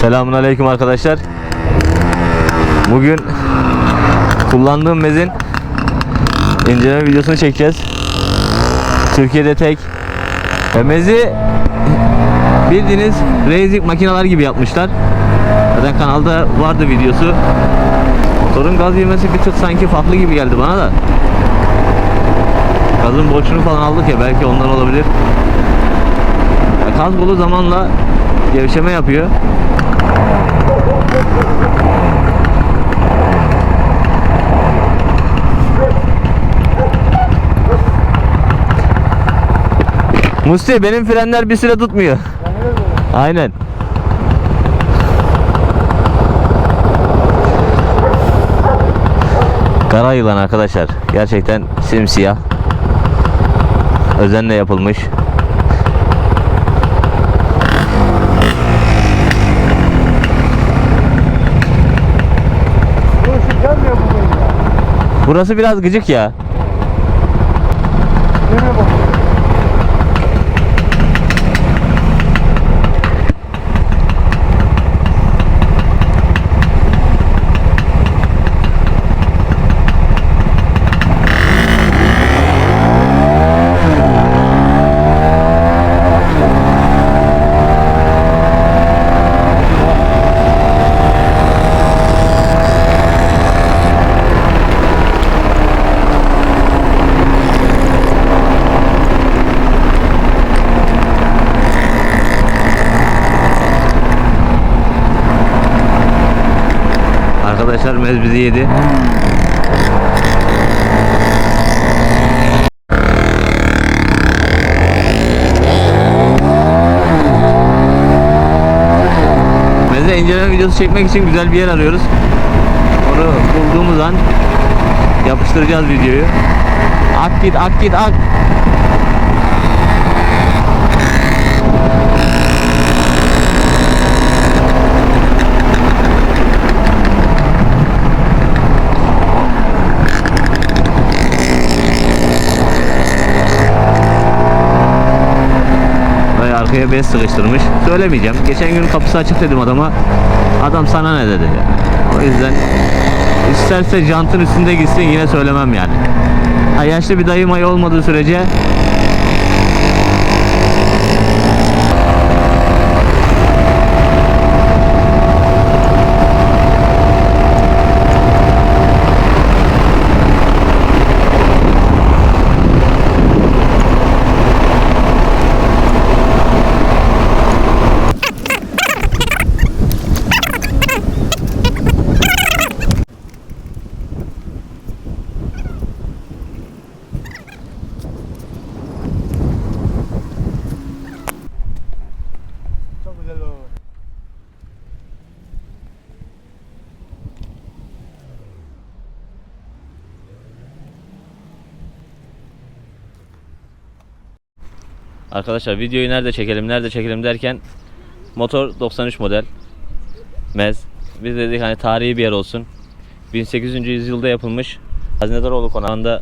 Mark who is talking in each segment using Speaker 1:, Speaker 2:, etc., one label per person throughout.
Speaker 1: Selamun aleyküm arkadaşlar. Bugün kullandığım mezin inceleme videosunu çekeceğiz. Türkiye'de tek. Ve mezi bildiğiniz racing makineler gibi yapmışlar. Zaten kanalda vardı videosu. Motorun gaz yemesi bir tık sanki farklı gibi geldi bana da. Gazın boşluğunu falan aldık ya belki ondan olabilir. Ya Gaz bolu zamanla gevşeme yapıyor. Musti benim frenler bir süre tutmuyor. Aynen. Kara yılan arkadaşlar. Gerçekten simsiyah. Özenle yapılmış.
Speaker 2: Burası gelmiyor bugün ya.
Speaker 1: Burası biraz gıcık ya.
Speaker 2: Nereye bakıyor?
Speaker 1: Arkadaşlar mez bizi yedi. Mez'e inceleme videosu çekmek için güzel bir yer arıyoruz. Onu bulduğumuz an yapıştıracağız videoyu. Ak git ak git ak. Ve arkaya bez sıkıştırmış. Söylemeyeceğim. Geçen gün kapısı açık dedim adama. Adam sana ne dedi. O yüzden isterse jantın üstünde gitsin yine söylemem yani. Ha, yaşlı bir dayı mayı olmadığı sürece
Speaker 2: Çok güzel o.
Speaker 1: Arkadaşlar videoyu nerede çekelim nerede çekelim derken motor 93 model Mez. Biz dedik hani tarihi bir yer olsun. 1800. yüzyılda yapılmış. Hazinedaroğlu konağında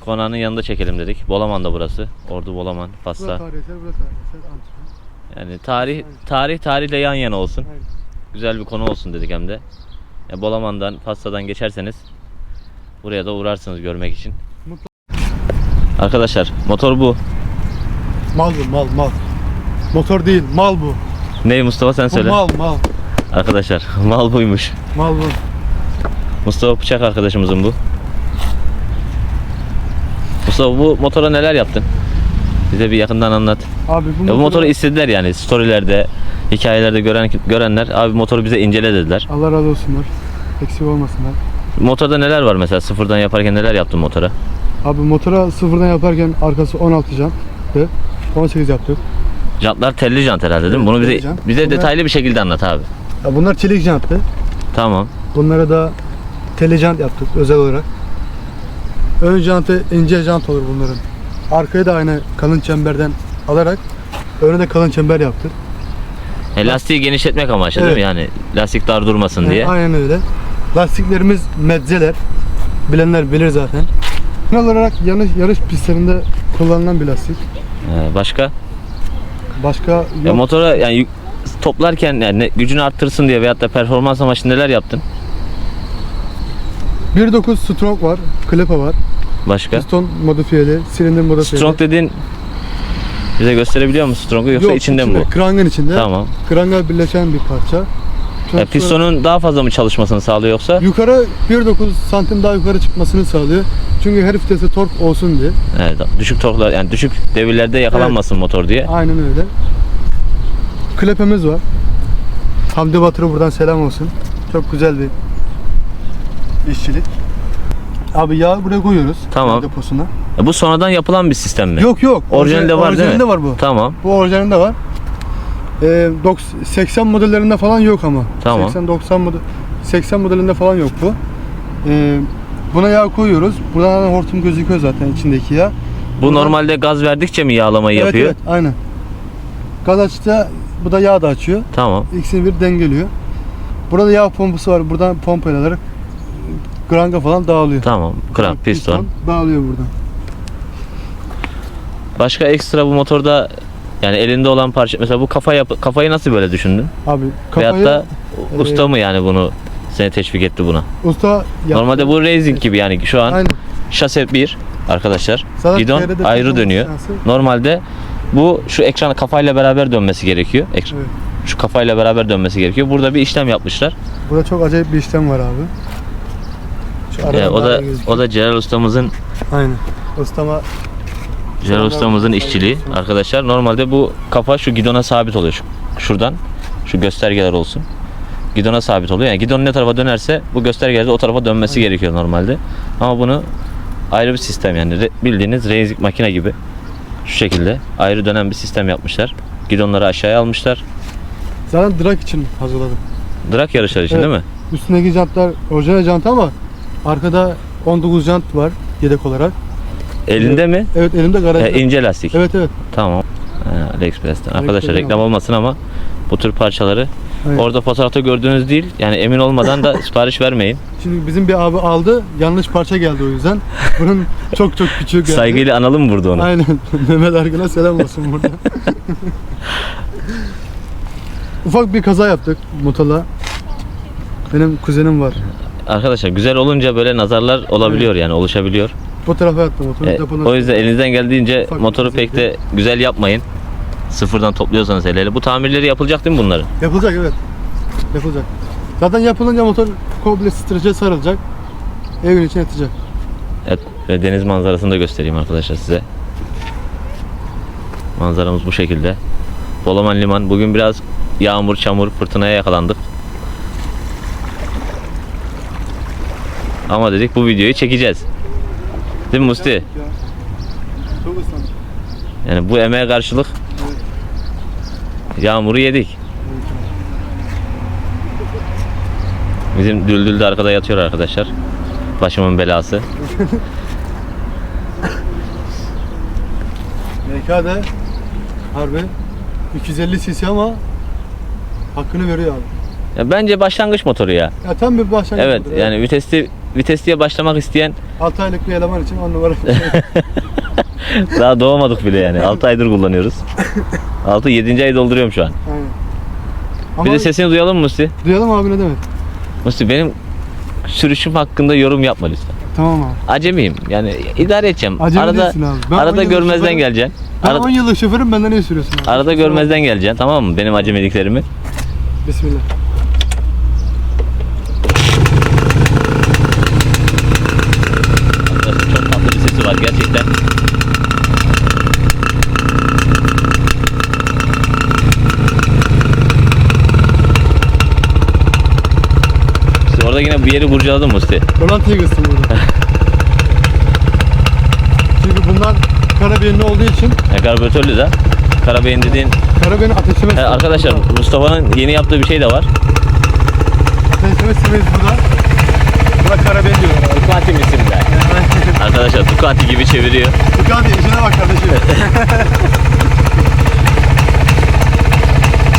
Speaker 1: konağının yanında çekelim dedik. Bolaman'da burası. Ordu Bolaman,
Speaker 2: Burası
Speaker 1: Fassa.
Speaker 2: tarihsel, burası tarihsel.
Speaker 1: Yani tarih tarih tarihle yan yana olsun.
Speaker 2: Aynen.
Speaker 1: Güzel bir konu olsun dedik hem de. Ya Bolaman'dan, Fassa'dan geçerseniz buraya da uğrarsınız görmek için.
Speaker 2: Mutlu-
Speaker 1: Arkadaşlar motor bu.
Speaker 2: Mal bu, mal, mal. Motor değil, mal bu.
Speaker 1: Ne Mustafa sen
Speaker 2: Bu
Speaker 1: söyle.
Speaker 2: mal, mal.
Speaker 1: Arkadaşlar mal buymuş.
Speaker 2: Mal bu.
Speaker 1: Mustafa Bıçak arkadaşımızın bu. Mustafa bu motora neler yaptın? Bize bir yakından anlat.
Speaker 2: Abi bu,
Speaker 1: Ya bu
Speaker 2: motoru-
Speaker 1: motoru istediler yani storylerde, hikayelerde gören görenler abi motoru bize incele dediler.
Speaker 2: Allah razı olsunlar. Eksik olmasınlar.
Speaker 1: Motorda neler var mesela sıfırdan yaparken neler yaptın motora?
Speaker 2: Abi motora sıfırdan yaparken arkası 16 janttı. 18 yaptık.
Speaker 1: Jantlar telli jant herhalde değil mi? Bunu bize
Speaker 2: jant.
Speaker 1: bize
Speaker 2: Bunlar-
Speaker 1: detaylı bir şekilde anlat abi.
Speaker 2: Ya bunlar çelik janttı.
Speaker 1: Tamam.
Speaker 2: Bunlara da tele jant yaptık özel olarak. Ön jantı ince jant olur bunların. Arkaya da aynı kalın çemberden alarak öne de kalın çember yaptık.
Speaker 1: E, lastiği genişletmek amaçlı değil mi?
Speaker 2: Evet.
Speaker 1: Yani lastik dar durmasın
Speaker 2: Yani
Speaker 1: diye.
Speaker 2: aynen öyle. Lastiklerimiz medzeler. Bilenler bilir zaten. Genel olarak yarış, yarış pistlerinde kullanılan bir lastik.
Speaker 1: Ee, başka?
Speaker 2: Başka yok.
Speaker 1: Ya motora yani yük- toplarken yani gücünü arttırsın diye veyahut da performans amaçlı neler yaptın?
Speaker 2: 1.9 Strong var, Klepa var,
Speaker 1: Başka?
Speaker 2: piston modifiyeli, silindir modifiyeli.
Speaker 1: Strong dediğin bize gösterebiliyor musun Strong'u yoksa
Speaker 2: Yok,
Speaker 1: içinde mi bu?
Speaker 2: Krangın içinde.
Speaker 1: Tamam.
Speaker 2: Kranga birleşen bir parça.
Speaker 1: Ya pistonun daha fazla mı çalışmasını sağlıyor yoksa?
Speaker 2: Yukarı 1.9 santim daha yukarı çıkmasını sağlıyor. Çünkü her vitese tork olsun diye.
Speaker 1: Evet, düşük torklar yani düşük devirlerde yakalanmasın motor diye.
Speaker 2: Aynen öyle. Klepemiz var. Hamdi Batır'a buradan selam olsun. Çok güzel bir işçilik. Abi yağı buraya koyuyoruz.
Speaker 1: Tamam.
Speaker 2: Deposuna.
Speaker 1: Ya bu sonradan yapılan bir sistem mi?
Speaker 2: Yok yok.
Speaker 1: Orijinalde var değil mi?
Speaker 2: Orijinalinde var bu.
Speaker 1: Tamam.
Speaker 2: Bu orijinalinde var. Ee, dok- 80 modellerinde falan yok ama.
Speaker 1: Tamam.
Speaker 2: 80 90 model 80 modelinde falan yok bu. Ee, buna yağ koyuyoruz. Buradan hortum gözüküyor zaten içindeki yağ.
Speaker 1: Bu
Speaker 2: Buradan-
Speaker 1: normalde gaz verdikçe mi yağlamayı
Speaker 2: Evet
Speaker 1: yapıyor?
Speaker 2: evet aynen. Gaz açta bu da yağ da açıyor.
Speaker 1: Tamam.
Speaker 2: İkisini bir dengeliyor. Burada yağ pompası var. Buradan pompayla alarak granga falan dağılıyor.
Speaker 1: Tamam. Krank, piston.
Speaker 2: dağılıyor buradan.
Speaker 1: Başka ekstra bu motorda yani elinde olan parça mesela bu kafa yap kafayı nasıl böyle düşündün?
Speaker 2: Abi kafayı
Speaker 1: Veyahut da
Speaker 2: e,
Speaker 1: usta mı yani bunu seni teşvik etti buna?
Speaker 2: usta yaptı.
Speaker 1: Normalde bu racing gibi yani şu an
Speaker 2: Aynen.
Speaker 1: şase 1 arkadaşlar.
Speaker 2: Zaten
Speaker 1: Gidon ayrı
Speaker 2: performans
Speaker 1: dönüyor.
Speaker 2: şansı-
Speaker 1: Normalde bu şu ekran kafayla beraber dönmesi gerekiyor. Ekran,
Speaker 2: Evet.
Speaker 1: Şu kafayla beraber dönmesi gerekiyor. Burada bir işlem yapmışlar.
Speaker 2: Burada çok acayip bir işlem var abi. Şu
Speaker 1: Ee, o da
Speaker 2: gözüküyor.
Speaker 1: o da Celal ustamızın
Speaker 2: Aynen. Ustama Sonra-
Speaker 1: ustamızın işçiliği arkadaşlar. Normalde bu kafa şu gidona sabit oluyor. Şu, şuradan şu göstergeler olsun. Gidona sabit oluyor. Yani gidon ne tarafa dönerse bu göstergeler de o tarafa dönmesi gerekiyor normalde. Ama bunu ayrı bir sistem yani Re- bildiğiniz racing makine gibi şu şekilde ayrı dönen bir sistem yapmışlar. Gidonları aşağıya almışlar.
Speaker 2: zaten drag için hazırladım.
Speaker 1: Drag yarışları için
Speaker 2: Evet.
Speaker 1: değil mi?
Speaker 2: Üstündeki jantlar orijinal jant ama arkada 19 jant var yedek olarak.
Speaker 1: Elinde mi?
Speaker 2: Evet elimde garajda.
Speaker 1: E, ince lastik.
Speaker 2: Evet evet.
Speaker 1: Tamam. Ha, AliExpress'ten. Arkadaşlar reklam olmasın ama bu tür parçaları
Speaker 2: Evet.
Speaker 1: orada fotoğrafta gördüğünüz değil. Yani emin olmadan da sipariş vermeyin.
Speaker 2: Şimdi bizim bir abi aldı. Yanlış parça geldi o yüzden. Bunun çok çok küçük geldi.
Speaker 1: Saygıyla analım burada onu.
Speaker 2: Aynen. Mehmet Ergin'e selam olsun burada. Ufak bir kaza yaptık motorla. Benim kuzenim var.
Speaker 1: Arkadaşlar güzel olunca böyle nazarlar olabiliyor yani oluşabiliyor.
Speaker 2: Bu tarafa attı motoru.
Speaker 1: E, o yüzden elinizden geldiğince
Speaker 2: Ufak bir
Speaker 1: motoru pek de güzel yapmayın. Sıfırdan topluyorsanız hele hele. Bu tamirleri yapılacak değil mi bunların?
Speaker 2: Yapılacak evet. Yapılacak. Zaten yapılınca motor komple streçe sarılacak. Evin içine yatacak.
Speaker 1: Evet, ve deniz manzarasını da göstereyim arkadaşlar size. Manzaramız bu şekilde. Bolaman Liman. Bugün biraz yağmur, çamur, fırtınaya yakalandık. Ama dedik bu videoyu çekeceğiz. Değil mi Musti?
Speaker 2: Çok ıslandı.
Speaker 1: Yani bu emeğe karşılık yağmuru yedik. Bizim düldül de arkada yatıyor arkadaşlar. Başımın belası.
Speaker 2: MK'de harbi 250 cc ama hakkını veriyor abi.
Speaker 1: Ya bence başlangıç motoru ya.
Speaker 2: Ya tam bir başlangıç.
Speaker 1: Evet
Speaker 2: motoru.
Speaker 1: yani vitesli vitesliye başlamak isteyen
Speaker 2: 6 aylık bir eleman için 10 numara.
Speaker 1: daha doğmadık bile yani. 6 aydır kullanıyoruz. 6 7. ayı dolduruyorum şu an.
Speaker 2: Aynen.
Speaker 1: Bir
Speaker 2: Ama
Speaker 1: de sesini duyalım mı Musti?
Speaker 2: duyalım abi ne demek?
Speaker 1: Musti benim sürüşüm hakkında yorum yapma lütfen.
Speaker 2: Tamam abi.
Speaker 1: Acemiyim. Yani idare edeceğim.
Speaker 2: Acemi
Speaker 1: arada
Speaker 2: abi. Ben
Speaker 1: arada görmezden
Speaker 2: şoförüm.
Speaker 1: geleceksin.
Speaker 2: Ben
Speaker 1: Arada,
Speaker 2: 10 yıllık şoförüm benden ne sürüyorsun abi?
Speaker 1: arada görmezden geleceksin tamam mı? Benim acemiliklerimi.
Speaker 2: Bismillah.
Speaker 1: Arkadaşlar çok tatlı bir sesi var gerçekten. İşte orada yine bir yeri kurcaladım Musti.
Speaker 2: Rolantayı kıstım burada. Çünkü bunlar karabiyerli olduğu için
Speaker 1: E, karbüratörlü de. Karabeyin dediğin
Speaker 2: karabiyerini ateşlemez.
Speaker 1: He, arkadaşlar Mustafa'nın yeni yaptığı bir şey de var.
Speaker 2: Ateşleme simeniz burada. Buna karabiyer diyorlar abi.
Speaker 1: Ducati isimde. Arkadaşlar Ducati gibi çeviriyor.
Speaker 2: Et işine bak kardeşim.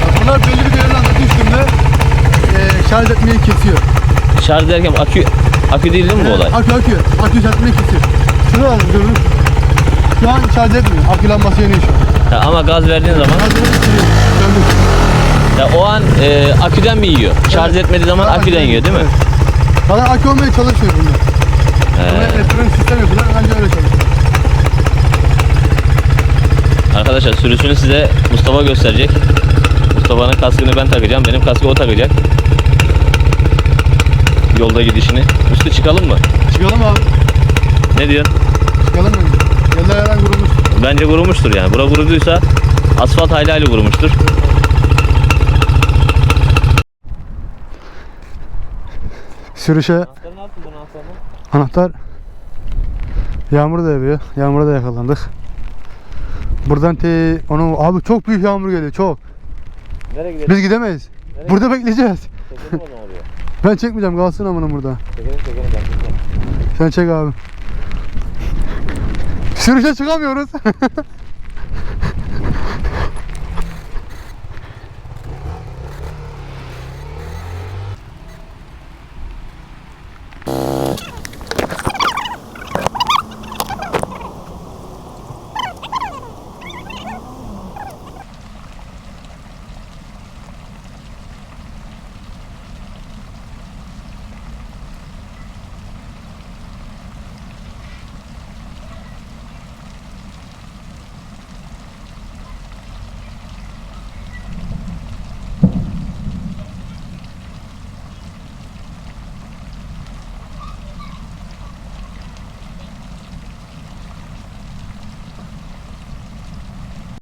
Speaker 2: Ya Bunlar belli bir değerlerde düştüğünde e, şarj etmeyi kesiyor.
Speaker 1: Şarj ederken akü akü değil değil mi bu olay?
Speaker 2: Akü akü. Akü şarj etmeyi kesiyor. Şunu alın görün. Şu an şarj etmiyor. Akü lambası yanıyor şu an.
Speaker 1: Ha, ama gaz verdiğin zaman
Speaker 2: Şarj etmeyi kesiyor. Söndür.
Speaker 1: Ya o an e, aküden mi yiyor? Şarj etmediği zaman aküden yiyor değil mi?
Speaker 2: Evet. Zaten akü olmaya çalışıyor bunlar. Buna
Speaker 1: Ee,
Speaker 2: elektronik sistem yapıyorlar. Bence öyle çalışıyor.
Speaker 1: arkadaşlar sürüsünü size Mustafa gösterecek. Mustafa'nın kaskını ben takacağım. Benim kaskı o takacak. Yolda gidişini. Üstü çıkalım mı?
Speaker 2: Çıkalım abi.
Speaker 1: Ne diyorsun?
Speaker 2: Çıkalım bence. Yerler herhalde vurulmuş.
Speaker 1: Bence kurumuştur yani. Bura kuruduysa asfalt hayli hayli kurumuştur.
Speaker 2: Sürüşe anahtar Yağmur da yapıyor. Yağmura da yakalandık. Buradan te onu abi çok büyük yağmur geliyor çok.
Speaker 1: Nereye gidelim?
Speaker 2: Biz gidemeyiz. Burada bekleyeceğiz.
Speaker 1: Çekelim o zaman oraya.
Speaker 2: Ben çekmeyeceğim kalsın amına burada.
Speaker 1: Çekelim çekelim ben çekeceğim.
Speaker 2: Sen çek abi. Sürüşe çıkamıyoruz.